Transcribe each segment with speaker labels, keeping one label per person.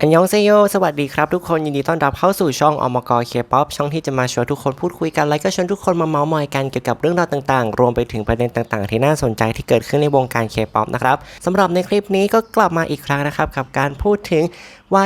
Speaker 1: อันยองเซโย สวัสดีครับทุกคน ยินดีต้อนรับเข้าสู่ช่องอมกเคป๊อปช่องที่จะมาชวนทุกคนพูดคุยกัน และก็ชวนทุกคนมาเมาส์มอยกันเกี่ยวกับเรื่องราวต่างๆ รวมไปถึงประเด็นต่างๆ ที่น่าสนใจที่เกิดขึ้นในวงการเคป๊อปนะครับสำหรับในคลิปนี้ก็กลับมาอีกครั้งนะครับ กับการพูดถึง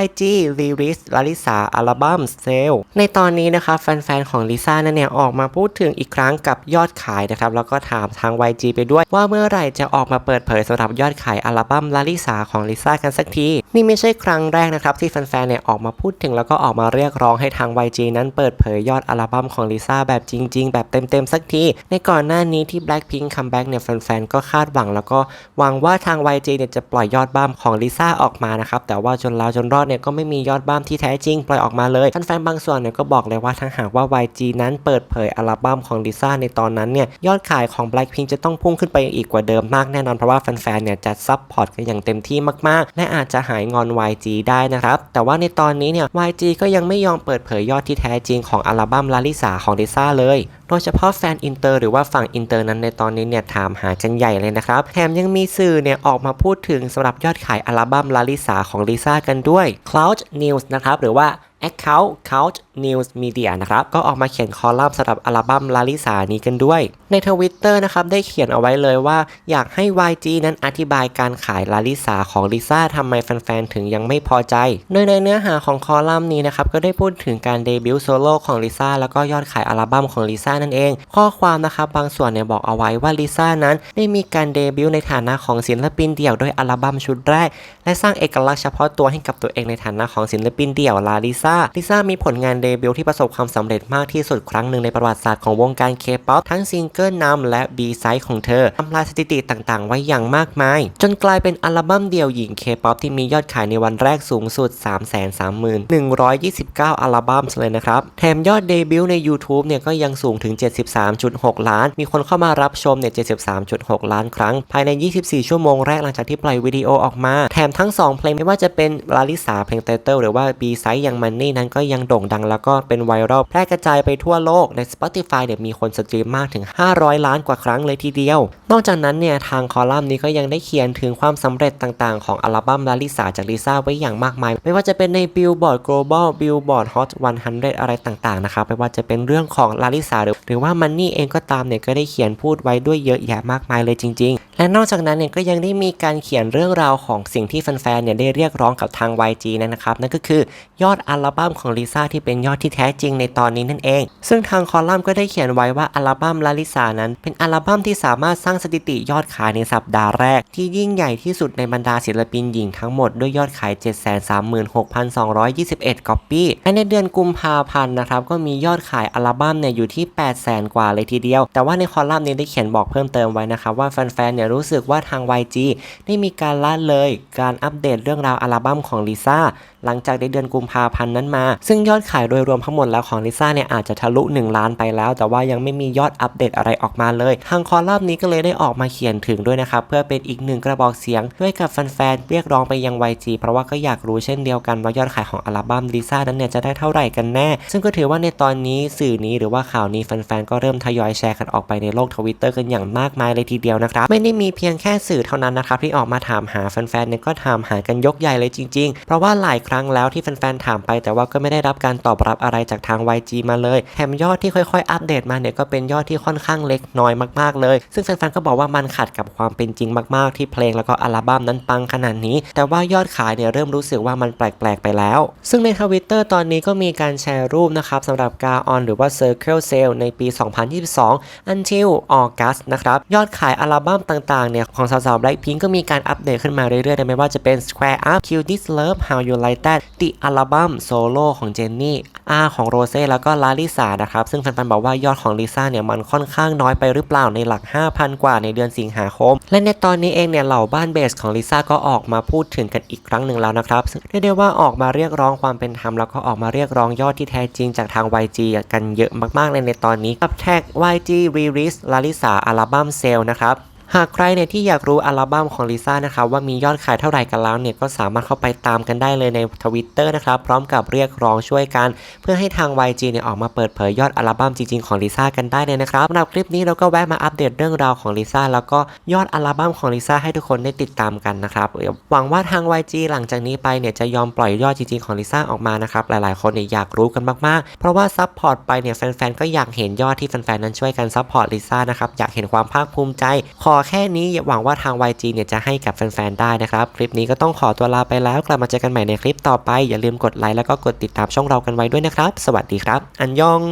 Speaker 1: YG Lyrics ลาลิสาอัลบั้มเซลในตอนนี้นะครับแฟนๆ ของลิซ่านั่นเนี่ยออกมาพูดถึงอีกครั้งกับยอดขายนะครับ แล้วก็ถามทาง YG ไปด้วยว่าเมื่อไหร่จะออกมาเปิดเผยสำหรับยอดขายอัลบั้มลาลิสาของลิซ่ากันสักที นี่ไม่ใช่ครั้งแรกนะครับที่แฟนๆ เนี่ยออกมาพูดถึงแล้วก็ออกมาเรียกร้องให้ทาง YG นั้นเปิดเผยยอดอัลบั้มของลิซ่าแบบจริง ๆ แบบเต็มๆ สักที ในก่อนหน้านี้ที่ Blackpink คัมแบ็กเนี่ยแฟนๆ ก็คาดหวังแล้วก็หวังว่าทาง YG เนี่ยจะปล่อยยอดบั้มของลิซ่าออกมานะครับแต่ว่าจนแล้วจนรอดเนี่ยก็ไม่มียอดบั้มที่แท้จริงปล่อยออกมาเลยแฟนๆบางส่วนเนี่ยก็บอกเลยว่าถ้าหากว่า YG นั้นเปิดเผยอัลบั้มของลิซ่าในตอนนั้นเนี่ยยอดขายของ Blackpink จะต้องพุ่งขึ้นไปอีกกว่าเดิมมากแน่นอนเพราะว่าแฟนๆเนี่ยจะซับพอร์ตกันอย่างเต็มที่มากๆ และอาจจะหายงอน YG ได้นะครับแต่ว่าในตอนนี้เนี่ย YG ก็ยังไม่ยอมเปิดเผยยอดที่แท้จริงของอัลบั้มลาลิสาของลิซ่าเลย ดยเฉพาะแฟนอินเตอร์หรือว่าฝั่งอินเตอร์นั้นในตอนนี้เนี่ยถามหากันใหญ่เลยนะครับ แถมยังมีสื่อเนี่ยออกมาพูดถึงสำหรับยอดขายอัลบั้มลาลิสาของลิซ่ากันด้วย Cloud News นะครับหรือว่า Account Couch News Media นะครับก็ออกมาเขียนคอลัมน์สำหรับอัลบั้มลาลิสานี้กันด้วย ในทวิตเตอร์นะครับได้เขียนเอาไว้เลยว่า อยากให้ YG นั้นอธิบายการขายลาลิสาของลิซ่าทำไมแฟนๆ ถึงยังไม่พอใจ โดยในเนื้อหาของคอลัมน์นี้นะครับก็ได้พูดถึงการเดบิวต์โซโล่ของลิซ่าแล้วก็ยอดขายอัลบั้มของลิซ่านั่นเอง ข้อความนะครับบางส่วนเนี่ยบอกเอาไว้ว่าลิซ่านั้นได้มีการเดบิวต์ในฐานะของศิลปินเดี่ยวด้วยอัลบั้มชุดแรก และสร้างเอกลักษณ์เฉพาะตัวให้กับตัวเองในฐานะของศิลปินเดี่ยวลาลิซ่าลิซ่ามีผลงานเดบิวต์ที่ประสบความสำเร็จมากที่สุดครั้งหนึ่งในประวัติศาสตร์ของวงการเคป๊อปทั้งซิงเกิลนำและบีไซด์ของเธอทำลายสถิติต่างๆ ไว้อย่างมากมาย จนกลายเป็นอัลบั้มเดี่ยวหญิงเคป๊อปที่มียอดขายในวันแรกสูงสุด 33129 อัลบั้มเลยนะครับ แถมยอดเดบิวต์ใน YouTube เนี่ยก็ยังสูงถึง 73.6 ล้าน มีคนเข้ามารับชมเนี่ย 73.6 ล้านครั้ง ภายใน 24 ชั่วโมงแรกหลังจากที่ปล่อยวิดีโอออกมา แถมทั้ง 2 เพลงไม่ว่าจะเป็นลาลิสาเพลงไตเติลหรือว่า B ไซส์ยังมันนี่นั้นก็ยังโด่งดังแล้วก็เป็นไวรัลแพร่กระจายไปทั่วโลกใน Spotify เนี่ยมีคนสตรีมมากถึง 500 ล้านกว่าครั้งเลยทีเดียว นอกจากนั้นเนี่ยทางคอลัมน์นี้ก็ยังได้เขียนถึงความสำเร็จต่างๆ ของอัลบั้มลาลิสาจากลิซ่าไว้อย่างมากมาย ไม่ว่าจะเป็นใน Billboard Global Billboard Hot 100 อะไรต่างๆนะครับไม่ว่าจะเป็นเรื่องของลาลิสาหรือหรือว่ามันนี่เองก็ตามเนี่ยก็ได้เขียนพูดไว้ด้วยเยอะแยะมากมายเลยจริง ๆและนอกจากนั้นเนี่ยก็ยังได้มีการเขียนเรื่องราวของสิ่งที่แฟนๆเนี่ยได้เรียกร้องกับทาง YG นะครับ นั่นก็คือยอดอัลบั้มของลิซ่าที่เป็นยอดที่แท้จริงในตอนนี้นั่นเอง ซึ่งทางคอลัมน์ก็ได้เขียนไว้ว่าอัลบั้มลาลิซานั้น เป็นอัลบั้มที่สามารถสร้างสถิติยอดขายในสัปดาห์แรก ที่ยิ่งใหญ่ที่สุดในบรรดาศิลปินหญิงทั้งหมดด้วยยอดขาย 736,221ก๊อปปี้และในเดือนกุมภาพันธ์นะครับก็มียอดขายอัลบั้มเนี่ยอยู่ที่ 800,000 กว่าเลยทีเดียว แต่ว่าในคอลัมน์นี้ได้เขียนบอกเพิ่มเติมไว้นะครับว่าแฟนๆเนี่ยรู้สึกว่าทาง YG ได้มีการละเลยการอัปเดตเรื่องราวอัลบั้มของลิซ่า หลังจากในเดือนกุมภาพันธ์นั้นมา ซึ่งยอดขายโดยรวมทั้งหมดแล้วของลิซ่าเนี่ยอาจจะทะลุ 1 ล้านไปแล้ว แต่ว่ายังไม่มียอดอัปเดตอะไรออกมาเลย ทางคอลัมน์นี้ก็เลยได้ออกมาเขียนถึงด้วยนะครับเพื่อเป็นอีกหนึ่งกระบอกเสียงด้วยกับแฟนๆเรียกร้องไปยัง YG เพราะว่าก็อยากรู้เช่นเดียวกันว่ายอดขายของอัลบั้มลิซ่านั้นเนี่ยจะได้เท่าไหร่กันแน่ ซึ่งก็ถือว่าในตอนนี้สื่อนี้หรือว่าข่าวนี้แฟนๆก็เริ่มทยอยแชร์กันออกไปในโลกทวิตเตอร์กันอย่างมากมายเลยทีเดียวนะครับไม่ได้มีเพียงแค่สื่อเท่านั้นนะครับที่ออกมาถามหาแฟนๆเนี่ยก็ถามหากันยกใหญ่เลยจริง ๆ เพราะว่าหลายครั้งแล้วที่แฟนๆถามไป แต่ว่าก็ไม่ได้รับการตอบรับอะไรจากทาง YG มาเลยแถมยอดที่ค่อยๆ อัปเดตมาเนี่ยก็เป็นยอดที่ค่อนข้างเล็กน้อยมากๆเลย ซึ่งแฟนๆก็บอกว่ามันขัดกับความเป็นจริงมากๆ ที่เพลงแล้วก็อัลบั้มนั้นปังขนาดนี้ แต่ว่ายอดขายเนี่ยเริ่มรู้สึกว่ามันแปลกๆไปแล้ว ซึ่งในทวิตเตอร์ตอนนี้ก็มีการแชร์รูปนะครับสำหรับกาออนหรือว่า Circle Sale ในปี 2022 until August นะครับยอดขายอัลบั้มต่างๆเนี่ยของสาวๆ Blackpink ก็มีการอัปเดตขึ้นมาเรื่อยๆไม่ว่าจะเป็น Square Up Kill This Love How You Like That The Album Solo ของเจนนี่ R ของโรเซ่แล้วก็ลาลิสานะครับซึ่งแฟนๆบอกว่ายอดของลิซ่าเนี่ยมันค่อนข้างน้อยไปหรือเปล่าในหลัก 5,000 กว่าในเดือนสิงหาคม และในตอนนี้เองเนี่ยเหล่าบ้านเบสของลิซ่าก็ออกมาพูดถึงกันอีกครั้งหนึ่งแล้วนะครับเรียกได้ว่าออกมาเรียกร้องความเป็นธรรมแล้วก็ออกมาเรียกร้องยอดที่แท้จริงจากทาง YG กันเยอะมากๆเลยในตอนนี้กับแท็ก YG Release ลาลิสาอัลบั้มเซลนะครับ หากใครเนี่ยที่อยากรู้อัลบั้มของลิซ่านะครับว่ามียอดขายเท่าไหร่กันแล้วเนี่ยก็สามารถเข้าไปตามกันได้เลยในทวิตเตอร์นะครับพร้อมกับเรียกร้องช่วยกัน เพื่อให้ทาง YG เนี่ยออกมาเปิดเผยยอดอัลบั้มจริงๆของลิซ่ากันได้เลยนะครับสำหรับคลิปนี้เราก็แวะมาอัปเดตเรื่องราวของลิซ่าแล้วก็ยอดอัลบั้มของลิซ่าให้ทุกคนได้ติดตามกันนะครับหวังว่าทาง YG หลังจากนี้ไปเนี่ยจะยอมปล่อยยอดจริงๆของลิซ่าออกมานะครับหลายๆ คนเนี่ยอยากรู้กันมากๆ เพราะว่าซัพพอร์ตไปเนี่ยแฟนๆก็อยากเห็นยอดที่แฟนๆนั้นช่วยกันซัพพอร์ตลิซ่านะครับอยากเห็นความภาคภูมิใจขอแค่นี้หวังว่าทาง YG เนี่ยจะให้กับแฟนๆได้นะครับ คลิปนี้ก็ต้องขอตัวลาไปแล้ว กลับมาเจอกันใหม่ในคลิปต่อไป อย่าลืมกดไลค์แล้วก็กดติดตามช่องเรากันไว้ด้วยนะครับ สวัสดีครับ อันยอง